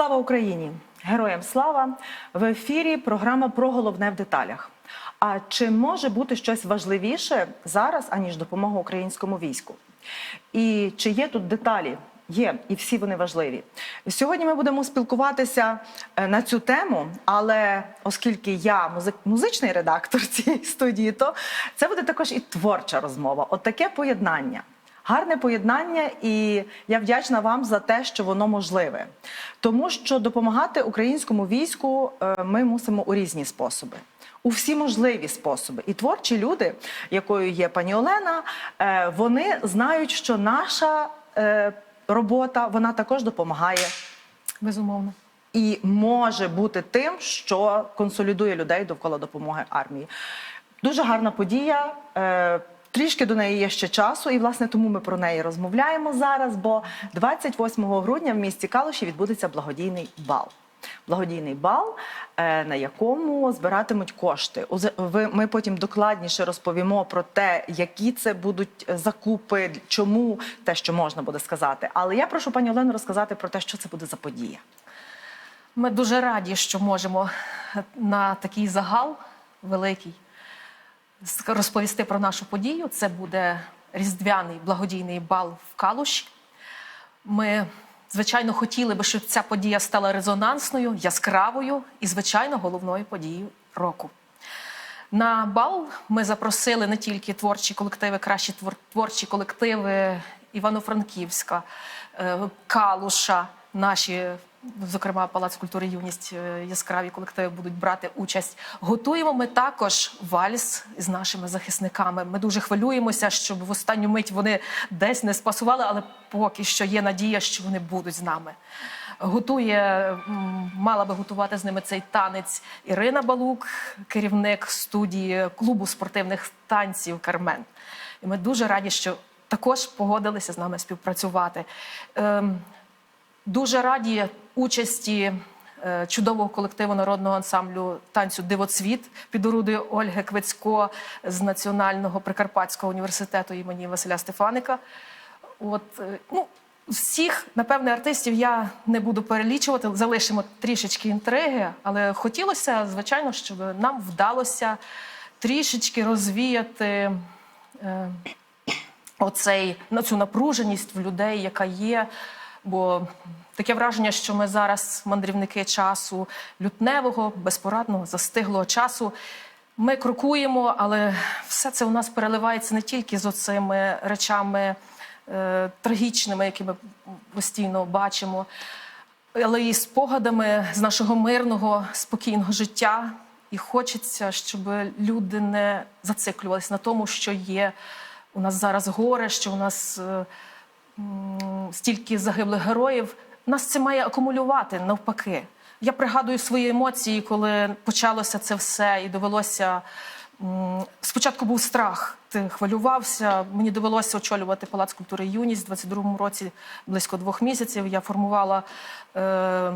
Слава Україні! Героям слава! В ефірі програма про головне в деталях. А чи може бути щось важливіше зараз, аніж допомога українському війську? І чи є тут деталі? Є, і всі вони важливі. Сьогодні ми будемо спілкуватися е, на цю тему, але оскільки я музичний редактор цієї студії, то це буде також і творча розмова. От таке поєднання. Гарне поєднання, і я вдячна вам за те, що воно можливе. Тому що допомагати українському війську е, ми мусимо у різні способи. У всі можливі способи. І творчі люди, якою є пані Олена, е, вони знають, що наша е, робота вона також допомагає Безумовно. і може бути тим, що консолідує людей довкола допомоги армії. Дуже гарна подія. Е, Трішки до неї є ще часу, і власне тому ми про неї розмовляємо зараз. Бо 28 грудня в місті Калуші відбудеться благодійний бал. Благодійний бал, е, на якому збиратимуть кошти. Ми потім докладніше розповімо про те, які це будуть закупи, чому те, що можна буде сказати. Але я прошу пані Олену розказати про те, що це буде за подія. Ми дуже раді, що можемо на такий загал великий розповісти про нашу подію. Це буде різдвяний благодійний бал в Калуші. Ми, звичайно, хотіли би, щоб ця подія стала резонансною, яскравою і, звичайно, головною подією року. На бал ми запросили не тільки творчі колективи, кращі твор- творчі колективи Івано-Франківська, е, Калуша, наші, зокрема, Палац культури юність, е, яскраві колективи будуть брати участь. Готуємо ми також вальс з нашими захисниками. Ми дуже хвилюємося, щоб в останню мить вони десь не спасували, але поки що є надія, що вони будуть з нами. Готує, мала би готувати з ними цей танець Ірина Балук, керівник студії клубу спортивних танців Кармен. І ми дуже раді, що також погодилися з нами співпрацювати. Дуже раді участі е, чудового колективу народного ансамблю танцю Дивоцвіт під орудою Ольги Квицько з Національного Прикарпатського університету імені Василя Стефаника. От, е, ну, всіх, напевне, артистів я не буду перелічувати, залишимо трішечки інтриги, але хотілося, звичайно, щоб нам вдалося трішечки розвіяти. Е, оцей на цю напруженість в людей, яка є. Бо таке враження, що ми зараз мандрівники часу лютневого, безпорадного, застиглого часу. Ми крокуємо, але все це у нас переливається не тільки з оцими речами е, трагічними, які ми постійно бачимо, але і спогадами з нашого мирного, спокійного життя. І хочеться, щоб люди не зациклювалися на тому, що є у нас зараз горе, що у нас е, стільки загиблих героїв. Нас це має акумулювати навпаки. Я пригадую свої емоції, коли почалося це все, і довелося. Спочатку був страх, ти хвилювався. Мені довелося очолювати Палац культури юність у 22-му році близько двох місяців. Я формувала е,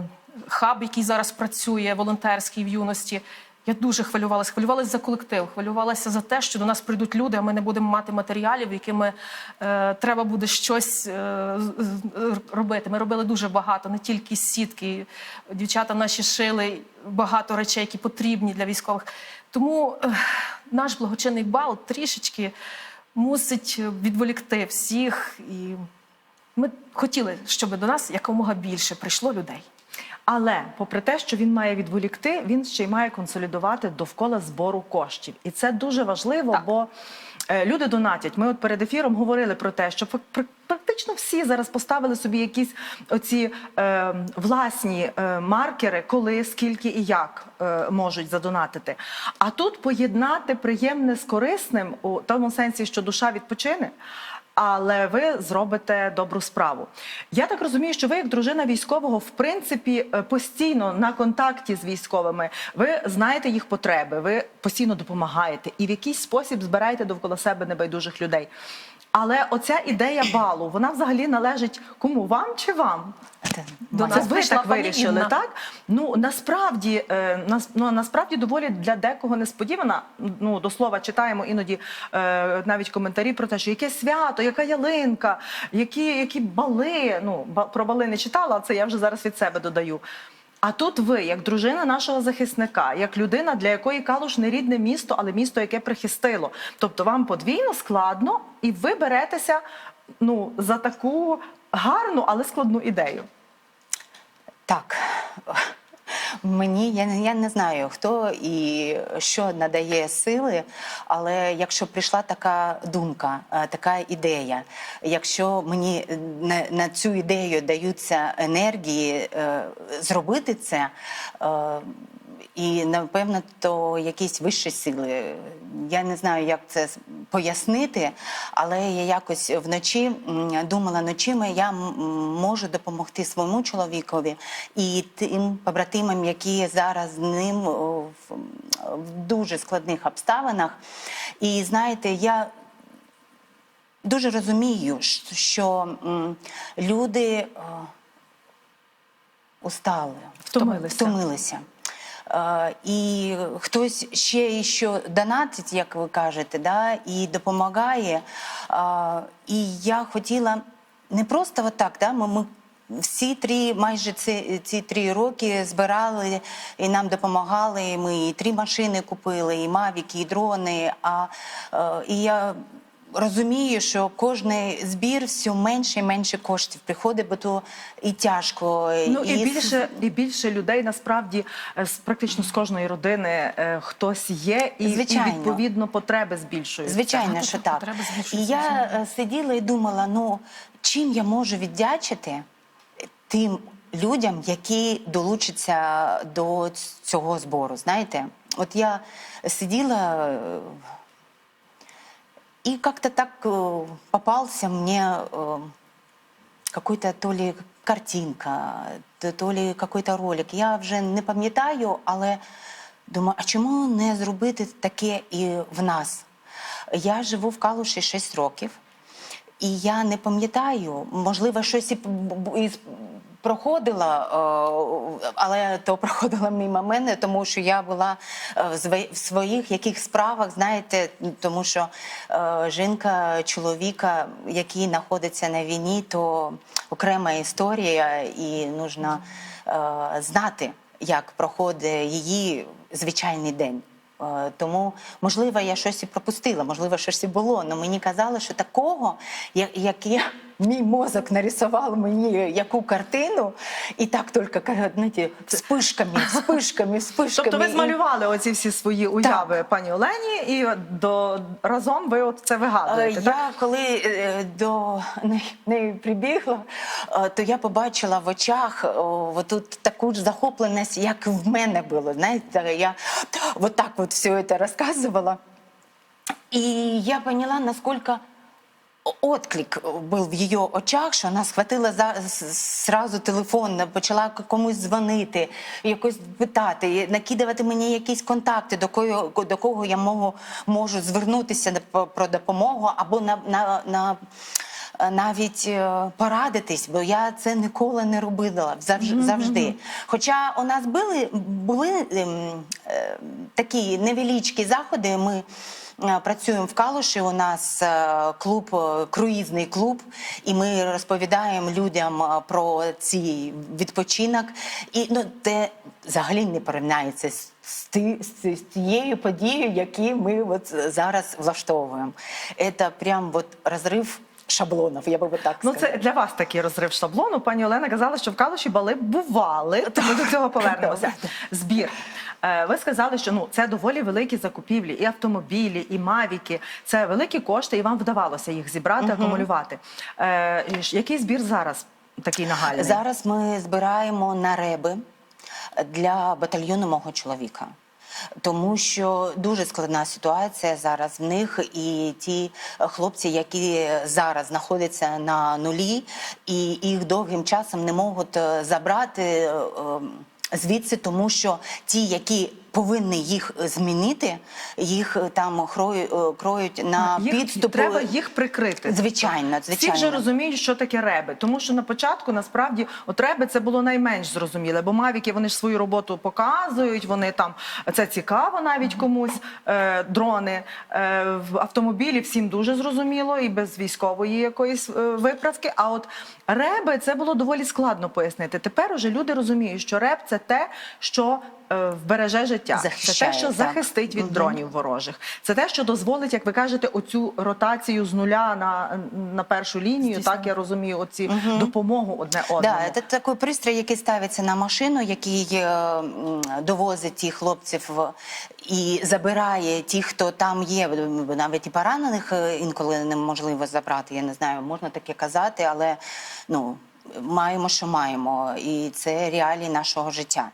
хаб, який зараз працює, волонтерський в юності. Я дуже хвилювалася. Хвилювалася за колектив, хвилювалася за те, що до нас прийдуть люди, а ми не будемо мати матеріалів, якими е, треба буде щось е, робити. Ми робили дуже багато, не тільки сітки. Дівчата наші шили багато речей, які потрібні для військових. Тому е, наш благочинний бал трішечки мусить відволікти всіх. І ми хотіли, щоб до нас якомога більше прийшло людей. Але попри те, що він має відволікти, він ще й має консолідувати довкола збору коштів. І це дуже важливо, Так. бо е, люди донатять. Ми от перед ефіром говорили про те, що практично всі зараз поставили собі якісь оці е, власні е, маркери, коли, скільки і як е, можуть задонатити. А тут поєднати приємне з корисним у тому сенсі, що душа відпочине. Але ви зробите добру справу. Я так розумію, що ви, як дружина військового, в принципі, е, постійно на контакті з військовими. Ви знаєте їх потреби, ви постійно допомагаєте і в якийсь спосіб збираєте довкола себе небайдужих людей. Але оця ідея балу, вона взагалі належить кому вам чи вам? До нас ви так вирішили, Інна. так? Ну насправді, е, нас, ну, насправді доволі для декого несподівана. Ну до слова, читаємо іноді е, навіть коментарі про те, що яке свято, яка ялинка, які, які бали. Ну про бали не читала, це я вже зараз від себе додаю. А тут ви, як дружина нашого захисника, як людина, для якої Калуш не рідне місто, але місто, яке прихистило. Тобто вам подвійно складно, і ви беретеся ну, за таку гарну, але складну ідею. Так. Мені я, я не знаю, хто і що надає сили, але якщо прийшла така думка, е, така ідея, якщо мені на, на цю ідею даються енергії е, зробити це. І напевно, то якісь вищі сили. Я не знаю, як це пояснити, але я якось вночі думала ночима, я можу допомогти своєму чоловікові і тим побратимам, які зараз з ним в, в дуже складних обставинах. І знаєте, я дуже розумію, що люди. устали, Втомилися. втомилися. Е, і хтось ще і що донатить, як ви кажете, да, і допомагає. Е, і я хотіла не просто отак, да, ми, всі три, майже ці, ці три роки збирали і нам допомагали. Ми і три машини купили, і мавіки, і дрони. А, е, і я розумію, що кожний збір все менше і менше коштів приходить, бо то і тяжко. Ну і с- більше, і більше людей насправді е, з практично з кожної родини е, хтось є, і, і відповідно потреби збільшуються. Звичайно, Так, що так, так. І я е, сиділа і думала: ну чим я можу віддячити тим людям, які долучаться до цього збору. Знаєте, от я сиділа. И как-то так э, попался мне э, какой-то то ли картинка, то, ли какой-то ролик. Я вже не пам'ятаю, але думаю, а чому не зробити таке і в нас? Я живу в Калуші 6 років, і я не пам'ятаю, можливо, щось із- проходила, е, але то проходила мимо мене, тому що я була е, в своїх яких справах, знаєте, тому що е, жінка чоловіка, який знаходиться на війні, то окрема історія, і нужно знати, як проходить її звичайний день. Тому, можливо, я щось і пропустила, можливо, щось і було. Але мені казали, що такого, як я, мій мозок нарисував мені яку картину, і так тільки знаєте, вспишками, вспишками, вспишками. Тобто ви змалювали оці всі свої уяви пані Олені, і до разом ви от це Е, вигадуєте. так? Я коли е, до неї- прибігла, е, то я побачила в очах о, тут таку ж захопленість, як в мене було. Знаєте, я вот так вот все это розказувала. І я поняла, наскільки отклик був в її очах, що вона схватила за с- зразу телефон, почала комусь дзвонити, якось питати, накидувати мені якісь контакти, до кого, до кого я можу, можу звернутися про допомогу або на, на, на навіть е, порадитись, бо я це ніколи не робила завжди. завжди. Хоча у нас були, були ем, е, такі невеличкі заходи. Ми працюємо в Калуші. У нас е, клуб, е, круїзний клуб, і ми розповідаємо людям е, про цей відпочинок. І ну, це взагалі не порівняється з, з, ти- тією подією, які ми от зараз влаштовуємо. Це прям от розрив шаблонів, я би так Ну, сказала. це для вас такий розрив шаблону. Пані Олена казала, що в Калуші бали бували, то ми до цього повернемося. Збір. Е, Ви сказали, що ну це доволі великі закупівлі, і автомобілі, і мавіки. Це великі кошти, і вам вдавалося їх зібрати, акумулювати. Е, який збір зараз такий нагальний? Зараз ми збираємо на реби для батальйону мого чоловіка. Тому що дуже складна ситуація зараз в них, і ті хлопці, які зараз знаходяться на нулі, і їх довгим часом не можуть е, забрати е, е, звідси, тому що ті, які повинні їх змінити, їх е, там кроють, кроють на їх, підступи. треба їх прикрити. Звичайно, Всі вже розуміють, що таке реби, тому що на початку насправді от реби це було найменш зрозуміле, бо мавіки вони ж свою роботу показують. Вони там це цікаво навіть комусь. Е, дрони е, в автомобілі всім дуже зрозуміло і без військової якоїсь е, виправки. А от реби це було доволі складно пояснити. Тепер уже люди розуміють, що реб це те, що е, вбереже життя, це те, що так. захистить від дронів ворожих. Це те, що дозволить, як ви кажете, оцю ротацію з нуля на, на першу лінію. Так я розумію, оці допомогу одне одному. Да, це такий пристрій, який ставиться на машину, який е, довозить тих хлопців в- і забирає тих, хто там є. Навіть і поранених е, інколи неможливо забрати. Я не знаю, можна таке казати, але ну маємо, що маємо, і це реалії нашого життя.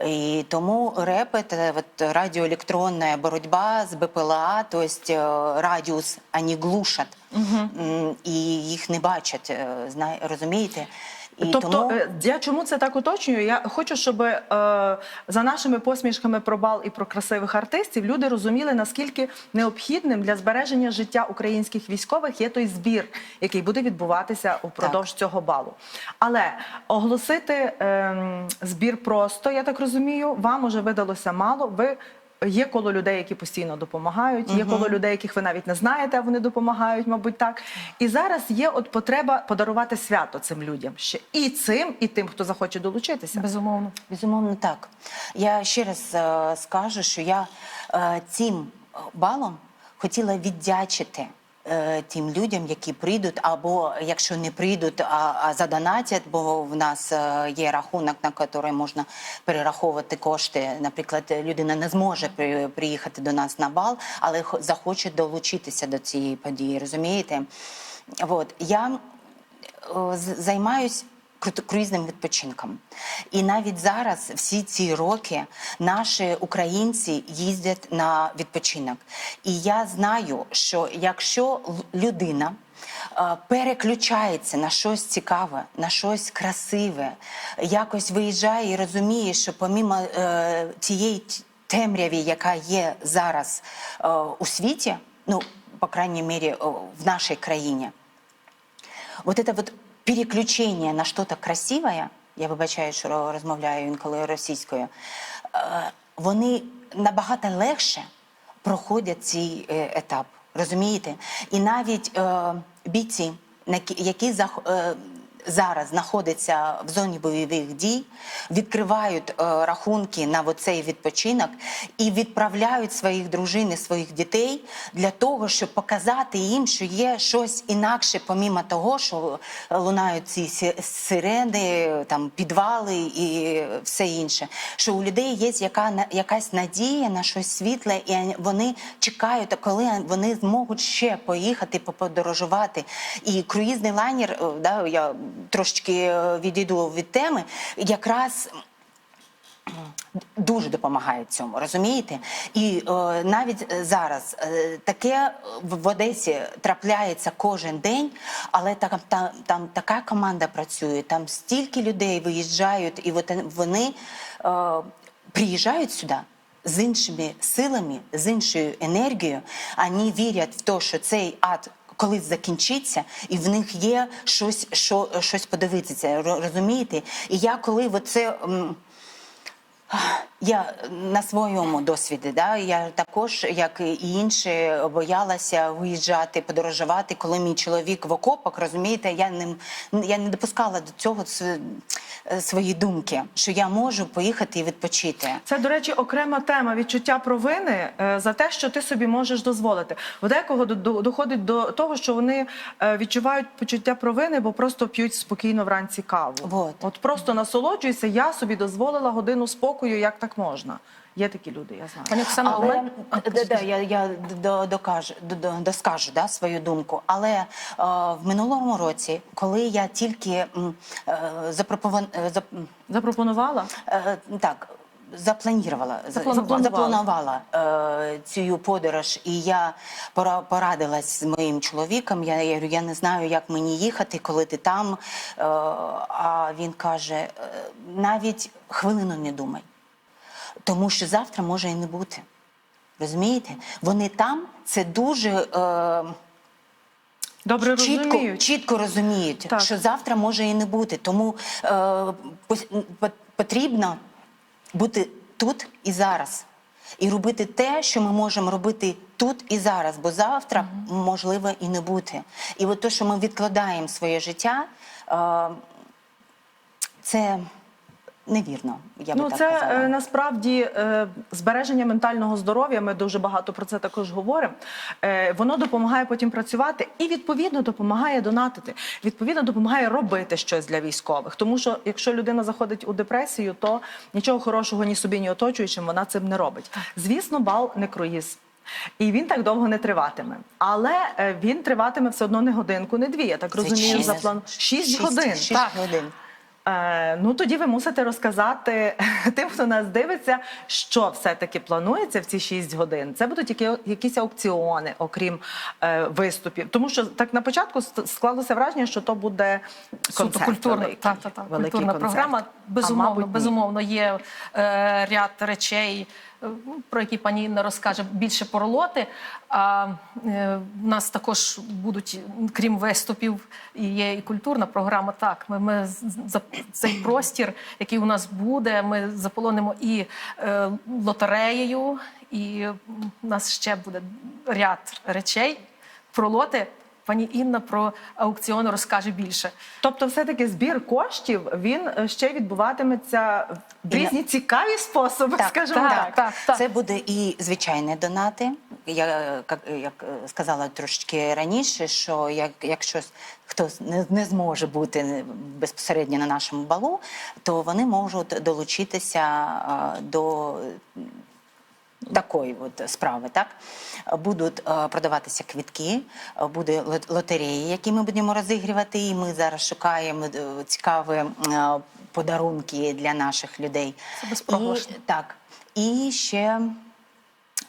І тому РЕП – це от радіоелектронна боротьба з БПЛА, тобто радіус ані глушать, угу. і їх не бачать, е, розумієте? І Тобто, тому... е, я чому це так уточнюю? Я хочу, щоб е, за нашими посмішками про бал і про красивих артистів люди розуміли, наскільки необхідним для збереження життя українських військових є той збір, який буде відбуватися упродовж цього балу. Але оголосити ем, збір просто, я так розумію, вам уже видалося мало. Ви Є коло людей, які постійно допомагають, є коло людей, яких ви навіть не знаєте, а вони допомагають, мабуть, так. І зараз є от потреба подарувати свято цим людям ще і цим, і тим, хто захоче долучитися. Безумовно. Безумовно, так. Я ще раз е, скажу, що я е, цим балом хотіла віддячити тим людям, які прийдуть, або якщо не прийдуть, а, а задонатять, бо в нас е, є рахунок, на який можна перераховувати кошти. Наприклад, людина не зможе при- приїхати до нас на бал, але хо- захоче долучитися до цієї події. Розумієте? От я е, займаюсь круїзним відпочинком. І навіть зараз, всі ці роки, наші українці їздять на відпочинок. І я знаю, що якщо людина е, переключається на щось цікаве, на щось красиве, якось виїжджає і розуміє, що помімо е, тієї темряві, яка є зараз е, у світі, ну, по крайней мере, о, в нашій країні, вот это вот переключение на что-то красивое, я вибачаю, що розмовляю інколи російською, е, вони набагато легше проходять цей е, етап. Розумієте? І навіть е, бійці, які зараз знаходяться в зоні бойових дій, відкривають е, рахунки на цей відпочинок і відправляють своїх дружин і своїх дітей для того, щоб показати їм, що є щось інакше, помімо того, що лунають ці сирени, там підвали і все інше. Що у людей є яка якась надія на щось світле, і вони чекають, коли вони зможуть ще поїхати, поподорожувати. І круїзний лайнер, е, да, я трошечки е, відійду від теми, якраз дуже допомагає цьому, розумієте? І е, навіть е, зараз е, таке в Одесі трапляється кожен день, але там, там, там така команда працює, там стільки людей виїжджають, і вони е, приїжджають сюди. З іншими силами, з іншою енергією, вони вірять в те, що цей ад колись закінчиться, і в них є щось, що, щось подивитися. Розумієте? І я коли оце. м, я на своєму досвіді, да, я також, як і інші, боялася виїжджати, подорожувати, коли мій чоловік в окопах, розумієте, я не, я не допускала до цього с- свої думки, що я можу поїхати і відпочити. Це, до речі, окрема тема відчуття провини е, за те, що ти собі можеш дозволити. У декого до- до- доходить до того, що вони е, відчувають почуття провини, бо просто п'ють спокійно вранці каву. Вот. От просто насолоджуйся. Я собі дозволила годину спокою, як так можна. Є такі люди, я знаю. Пані Оксано, Але да, да, я, я до- докажу, до- до- доскажу да, свою думку. Але е, в минулому році, коли я тільки м, е, запропон- е, зап- м, Запропонувала? Е, так. Запланувала, за- Запланувала. запланувала е, цю подорож, і я пора- порадилась з моїм чоловіком. Я, я говорю, я не знаю, як мені їхати, коли ти там. Е, а він каже: е, навіть хвилину не думай. Тому що завтра може і не бути. Розумієте? Вони там це дуже е, Добре чітко, розуміють. чітко розуміють, Так. що завтра може і не бути. Тому е, потрібно бути тут і зараз. І робити те, що ми можемо робити тут і зараз, бо завтра можливо і не бути. І от те, що ми відкладаємо своє життя, е, це невірно. Я Ну, так це казала. е, насправді е, збереження ментального здоров'я. Ми дуже багато про це також говоримо. Е, воно допомагає потім працювати і відповідно допомагає донатити. Відповідно допомагає робити щось для військових. Тому що якщо людина заходить у депресію, то нічого хорошого ні собі, ні оточуючим вона цим не робить. Звісно, бал не круїз. І він так довго не триватиме. Але він триватиме все одно не годинку, не дві. Я так розумію, за план шість Шість- годин. шість годин. Е, ну тоді ви мусите розказати тим, хто нас дивиться, що все-таки планується в ці 6 годин. Це будуть які, якісь аукціони, окрім е, виступів. Тому що так на початку склалося враження, що то буде Суто концерт культурна, великий, та, та, та, великий культурна концерт. програма. А, Безумовно, мабуть, безумовно, є е, ряд речей, про які пані Інна розкаже більше про лоти. А е, в нас також будуть, крім виступів, є і культурна програма. Так, ми, ми за цей простір, який у нас буде, ми заполонимо і е, лотереєю, і у нас ще буде ряд речей про лоти. Пані Інна про аукціон розкаже більше. Тобто, все-таки збір коштів він е, ще відбуватиметься в різні цікаві способи, Так, скажімо так, так. так. так. Це буде і звичайні донати. Я як, як е, сказала трошечки раніше, що як, якщо хтось не, не зможе бути безпосередньо на нашому балу, то вони можуть долучитися а, до такої от справи. Так? Будуть е, продаватися квітки, буде лотереї, які ми будемо розігрівати. І ми зараз шукаємо е, цікаві е, подарунки для наших людей. Це. І, так. І ще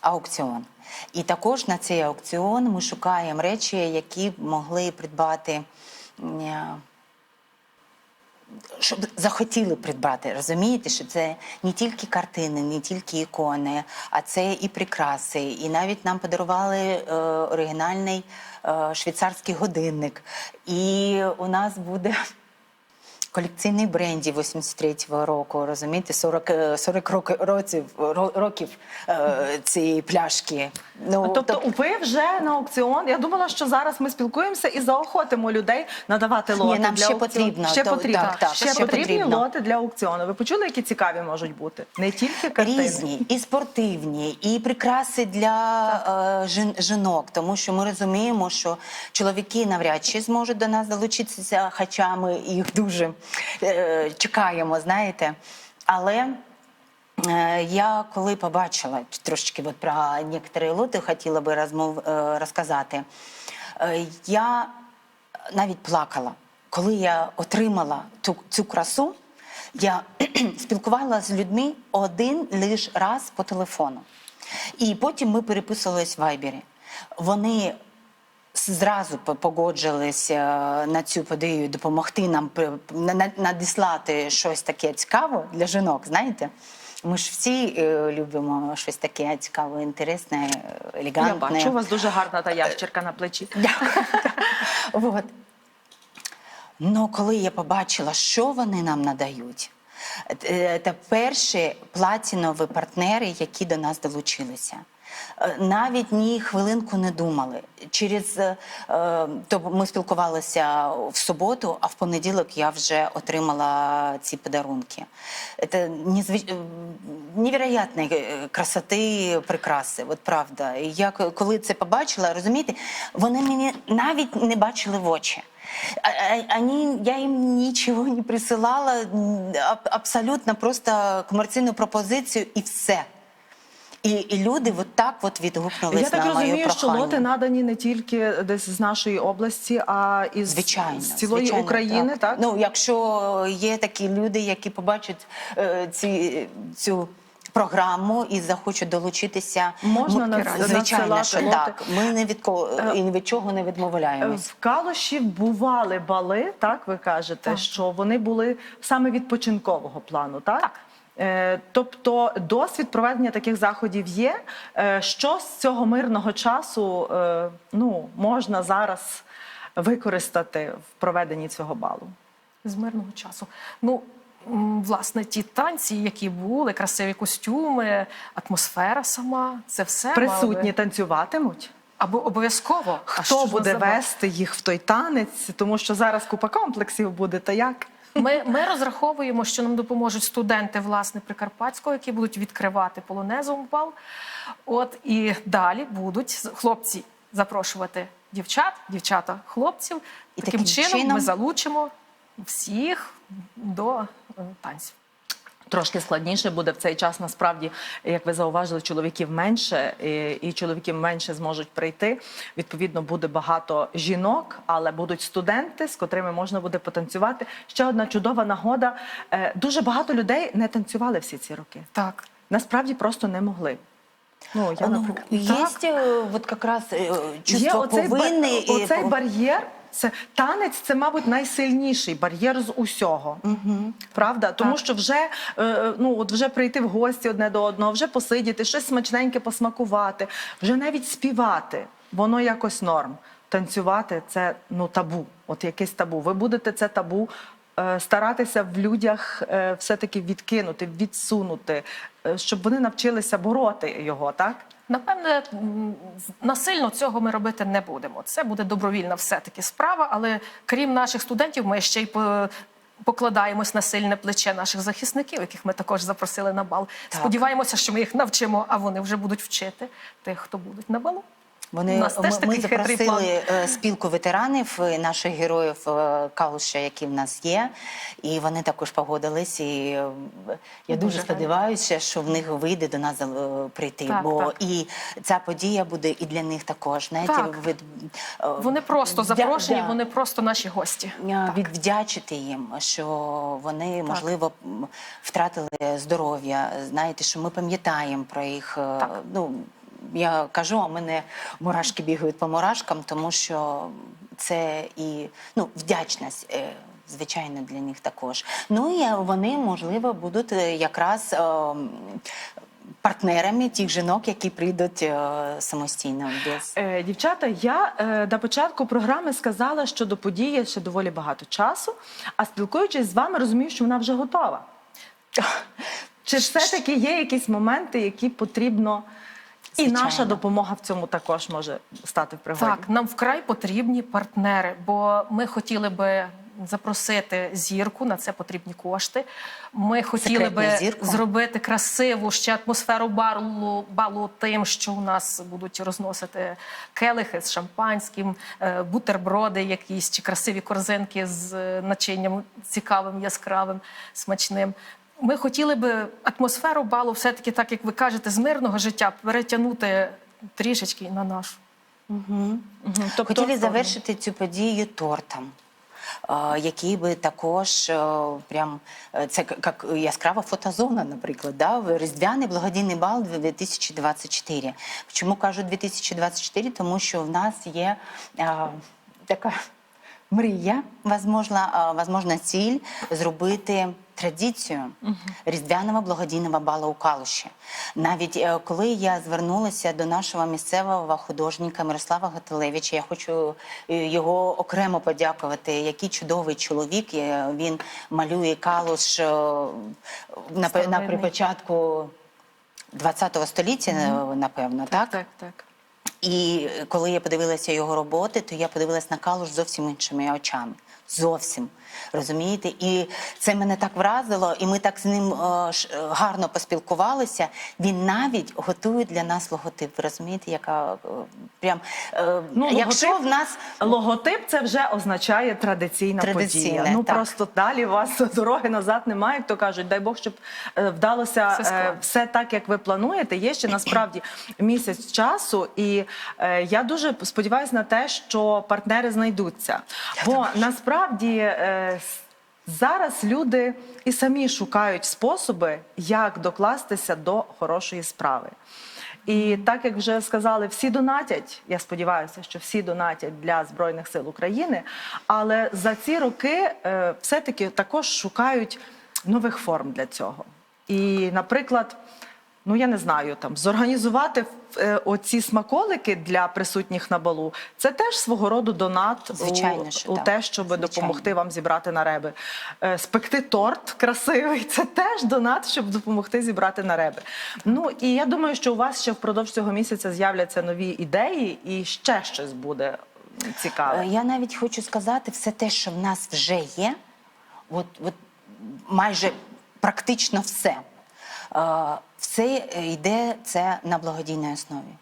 аукціон. І також на цей аукціон ми шукаємо речі, які могли придбати. Щоб захотіли придбати, розумієте, що це не тільки картини, не тільки ікони, а це і прикраси. І навіть нам подарували е, оригінальний е, швейцарський годинник. І у нас буде колекційний бренді 83-го року, розумієте, 40, е, 40 роки, років, ро- років е, цієї пляшки. Ну, Тобто, ви вже на аукціон. Я думала, що зараз ми спілкуємося і заохотимо людей надавати лоти. нам для ще аукціону. потрібно, Ще то- потрібно. так, так, ще, ще потрібні потрібно. лоти для аукціону. Ви почули, які цікаві можуть бути? Не тільки картини. Різні, і спортивні, і прикраси для е, жін- жінок, тому що ми розуміємо, що чоловіки навряд чи зможуть до нас долучитися, хоча ми їх дуже е, чекаємо, знаєте. Але е, я коли побачила трошечки от про некоторі лоти, хотіла би розмов, е, розказати. Я навіть плакала, коли я отримала ту, цю красу. Я спілкувалася з людьми один лише раз по телефону. І потім ми переписувались в Вайбері. Вони зразу по- погоджились е, на цю подію допомогти нам надіслати щось таке цікаве для жінок, знаєте? Ми ж всі е, любимо щось таке цікаве, інтересне, е, елегантне. Я бачу, у вас дуже гарна та ящерка на плечі. Вот. Ну, коли я побачила, що вони нам надають, це перші платінові партнери, які до нас долучилися. Е, Навіть ні хвилинку не думали. Через е, е, то ми спілкувалися в суботу, а в понеділок я вже отримала ці подарунки. Це незвич... красоти прикраси. От правда. Я коли це побачила, розумієте, вони мені навіть не бачили в очі. Они, я им ничего не присылала, абсолютно просто комерційну пропозицію і все. І, і люди от так от відгукнулись Я так на розумію, що лоти надані не тільки десь з нашої області, а Звичайно, з цілої звичайно, України, так? Ну, якщо є такі люди, які побачать е, ці, цю програму і захочуть долучитися, Можна ми- надс- звичайно, що лоти. так. Ми не від кого і ні від чого не відмовляємось. В Калуші бували бали, так ви кажете, що вони були саме відпочинкового плану, так? Так. Е, Тобто досвід проведення таких заходів є. Е, Що з цього мирного часу е, ну, можна зараз використати в проведенні цього балу? з мирного часу. Ну, власне, ті танці, які були, красиві костюми, атмосфера сама, це все Присутні би- танцюватимуть? або обов'язково. Хто буде вести їх в той танець? Тому що зараз купа комплексів буде, та як? Ми, ми розраховуємо, що нам допоможуть студенти власне Прикарпатського, які будуть відкривати полонезом бал. От і далі будуть хлопці запрошувати дівчат, дівчата хлопців. І таким, таким чином, чином- ми залучимо всіх до е, танців. Трошки складніше буде в цей час. Насправді, як ви зауважили, чоловіків менше, і, і чоловіків менше зможуть прийти. Відповідно, буде багато жінок, але будуть студенти, з котрими можна буде потанцювати. Ще одна чудова нагода. Е, Дуже багато людей не танцювали всі ці роки. Так. Насправді просто не могли. Ну я Ну, наприклад. есть э, вот как раз э, Є чувство оцей, ба- повинны. и- оцей бар'єр. Це танець, це, мабуть, найсильніший бар'єр з усього. Правда? Тому Так. що вже, е, ну, от вже прийти в гості одне до одного, вже посидіти, щось смачненьке посмакувати, вже навіть співати, воно якось норм. Танцювати це ну, табу, от якесь табу. Ви будете це табу е, старатися в людях е, все-таки відкинути, відсунути, е, щоб вони навчилися бороти його, так? Напевне, насильно цього ми робити не будемо. Це буде добровільна все-таки справа, але крім наших студентів, ми ще й покладаємось на сильне плече наших захисників, яких ми також запросили на бал. Так. Сподіваємося, що ми їх навчимо, а вони вже будуть вчити тих, хто будуть на балу. Вони У нас теж ми, ми запросили е, спілку ветеранів е, наших героїв е, Калуша, які в нас є, і вони також погодились. І я дуже Дуже сподіваюся, що в них вийде до нас прийти. Так, бо так. і ця подія буде і для них також. Знаєте, Так. від, Вони просто запрошені, да. вони просто наші гості. Відвдячити їм, що вони можливо втратили здоров'я. Знаєте, що ми пам'ятаємо про їх. Так. Ну я кажу, а мене мурашки бігають по мурашкам, тому що це і ну вдячність. е, Звичайно, для них також. Ну і вони, можливо, будуть е, якраз е, партнерами тих жінок, які прийдуть е, самостійно без Е, Дівчата, я е, на початку програми сказала, що до події ще доволі багато часу, а спілкуючись з вами, розумію, що вона вже готова. Чи все-таки є якісь моменти, які потрібно, і наша допомога в цьому також може стати в пригоді? Так, нам вкрай потрібні партнери, бо ми хотіли би запросити зірку, на це потрібні кошти. Ми хотіли Секретну би зірку. зробити красиву ще атмосферу балу, балу тим, що у нас будуть розносити келихи з шампанським, е, бутерброди якісь чи красиві корзинки з е, начинням цікавим, яскравим, смачним. Ми хотіли би атмосферу балу, все-таки, так як ви кажете, з мирного життя перетягнути трішечки на нашу. Мгм. Тобто, Хотіли завершити цю подію тортом. е, Який би також е, прям е, це як яскрава фотозона, наприклад, да? Різдвяний благодійний бал 2024. Чому кажу 2024? Тому що в нас є е, така мрія, возможно, возможно, ціль зробити традицію різдвяного благодійного балу у Калуші. Навіть е, коли я звернулася до нашого місцевого художника Мирослава Гатилевича, я хочу е, його окремо подякувати. Який чудовий чоловік. е, Він малює калуш на, на при початку 20 століття, напевно, так? так, так. І коли я подивилася його роботи, то я подивилася на калуш зовсім іншими очами. Зовсім. Розумієте? І це мене так вразило, і ми так з ним е, ш- е, гарно поспілкувалися. Він навіть готує для нас логотип. Розумієте, яка е, прям е, Ну, якщо логотип- в нас Логотип це вже означає традиційна подія. Ну так. просто далі у вас дороги назад немає. Як то кажуть, дай Бог, щоб вдалося Все все так, як ви плануєте. Є ще насправді місяць часу, і я дуже сподіваюся на те, що партнери знайдуться. Бо насправді. е, Зараз люди і самі шукають способи, як докластися до хорошої справи. І так як вже сказали, всі донатять. Я сподіваюся, що всі донатять для збройних сил України. Але за ці роки е, все-таки також шукають нових форм для цього. І, наприклад, ну я не знаю, там зорганізувати е, оці смаколики для присутніх на балу, це теж свого роду донат Звичайно, у, що у так. те, щоб Звичайно. допомогти вам зібрати нареби. Е, Спекти торт красивий це теж донат, щоб допомогти зібрати нареби. Ну і я думаю, що у вас ще впродовж цього місяця з'являться нові ідеї, і ще щось буде цікаве. Е, Я навіть хочу сказати, все те, що в нас вже є, от, от майже практично все. Е, Все йде це на благодійній основі.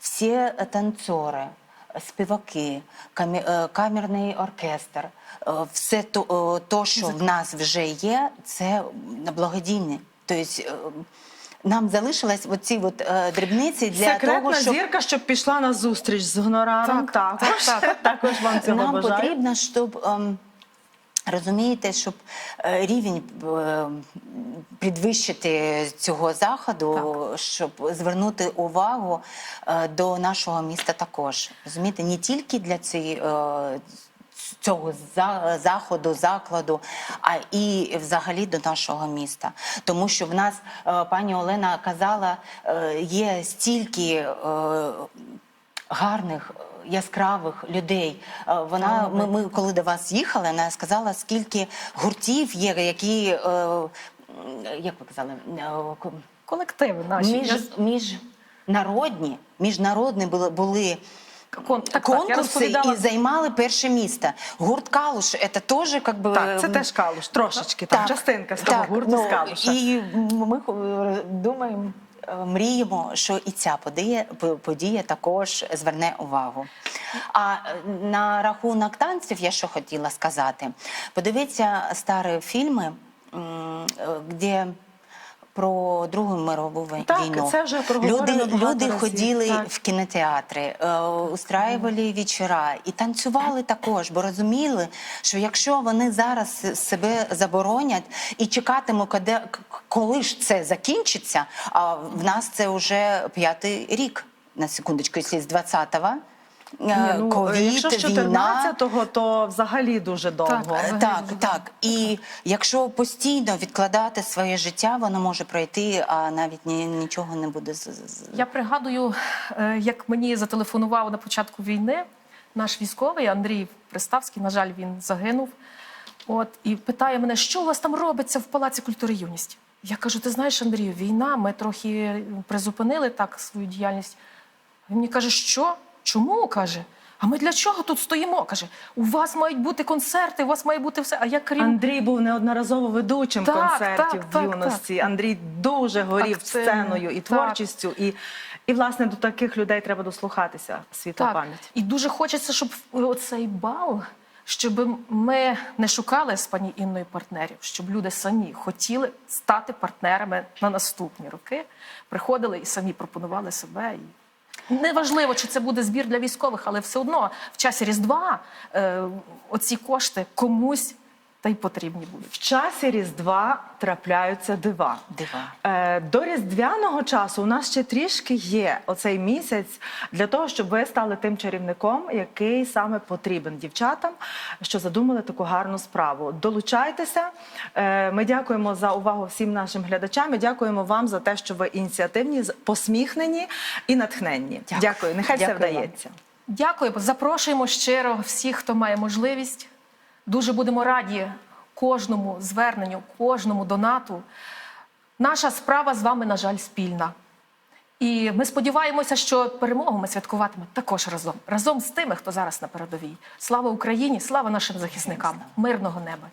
Всі е, танцори, е, співаки, е, камерний оркестр, е, все то, е, то, що в нас вже є, це на благодійне. Тобто е, нам залишилось оці от, е, дрібниці для Секретна того, щоб зірка, щоб пішла на зустріч з гонораром. Так, також, так, так. також вам цього нам бажаю. потрібно, щоб ем, розумієте, щоб е, рівень е, підвищити цього заходу, щоб звернути увагу е, до нашого міста також. Розумієте, не тільки для цієї. Цього заходу, закладу, а і взагалі до нашого міста. Тому що в нас пані Олена казала, є стільки гарних, яскравих людей. Е, Вона ми, ми коли до вас їхали, вона сказала, скільки гуртів є, які е, як ви казали, е, Колективи наші. між, міжнародні, міжнародні були, були Кон- так, так, конкурси розповідала. і займали перше місце. Гурт Калуш це теж як би Так, це теж калуш, трошечки, там частинка з того гурту ну, з калуша. І ми думаємо, мріємо, що і ця подія, по- подія також зверне увагу. А е, на рахунок танців я що хотіла сказати. Подивіться старі фільми, е, де про Другу мирову Так, війну. це вже люди, люди ходили так. в кінотеатри, е, устраювали вечора і танцювали також, бо розуміли, що якщо вони зараз себе заборонять і чекатимуть, коли, коли ж це закінчиться, а в нас це вже п'ятий рік. На секундочку, якщо з 20-го. Е, ну, ковід, якщо з війна. 14-го, то взагалі дуже довго. Так. Е, Так, так. І якщо постійно відкладати своє життя, воно може пройти, а навіть ні, нічого не буде Я пригадую, е, як мені зателефонував на початку війни наш військовий Андрій Приставський, на жаль, він загинув. От, і питає мене, що у вас там робиться в Палаці культури і юності? Я кажу: ти знаєш, Андрію, війна, ми трохи призупинили так свою діяльність. Він мені каже, що? Чому? каже. А ми для чого тут стоїмо? каже, у вас мають бути концерти, у вас має бути все. А я крім Андрій був неодноразово ведучим Так, концертів так, в так, юності. Андрій дуже горів Активний, сценою і так. творчістю. І, і власне до таких людей треба дослухатися. Світла Так. пам'ять. І дуже хочеться, щоб оцей бал, щоб ми не шукали з пані Інною партнерів, щоб люди самі хотіли стати партнерами на наступні роки, приходили і самі пропонували себе. І... Неважливо, чи це буде збір для військових, але все одно в часі Різдва е, оці кошти комусь та й потрібні будуть. В часі Різдва трапляються дива. Дива. Е, До різдвяного часу у нас ще трішки є оцей місяць для того, щоб ви стали тим чарівником, який саме потрібен дівчатам, що задумали таку гарну справу. Долучайтеся. Е, Ми дякуємо за увагу всім нашим глядачам. і Дякуємо вам за те, що ви ініціативні, посміхнені і натхненні. Дякую. Дякую. Нехай все Дякую вам. вдається. Дякую. Запрошуємо щиро всіх, хто має можливість. Дуже будемо раді кожному зверненню, кожному донату. Наша справа з вами, на жаль, спільна. І ми сподіваємося, що перемогу ми святкуватимемо також разом, разом з тими, хто зараз на передовій. Слава Україні, слава нашим захисникам, мирного неба.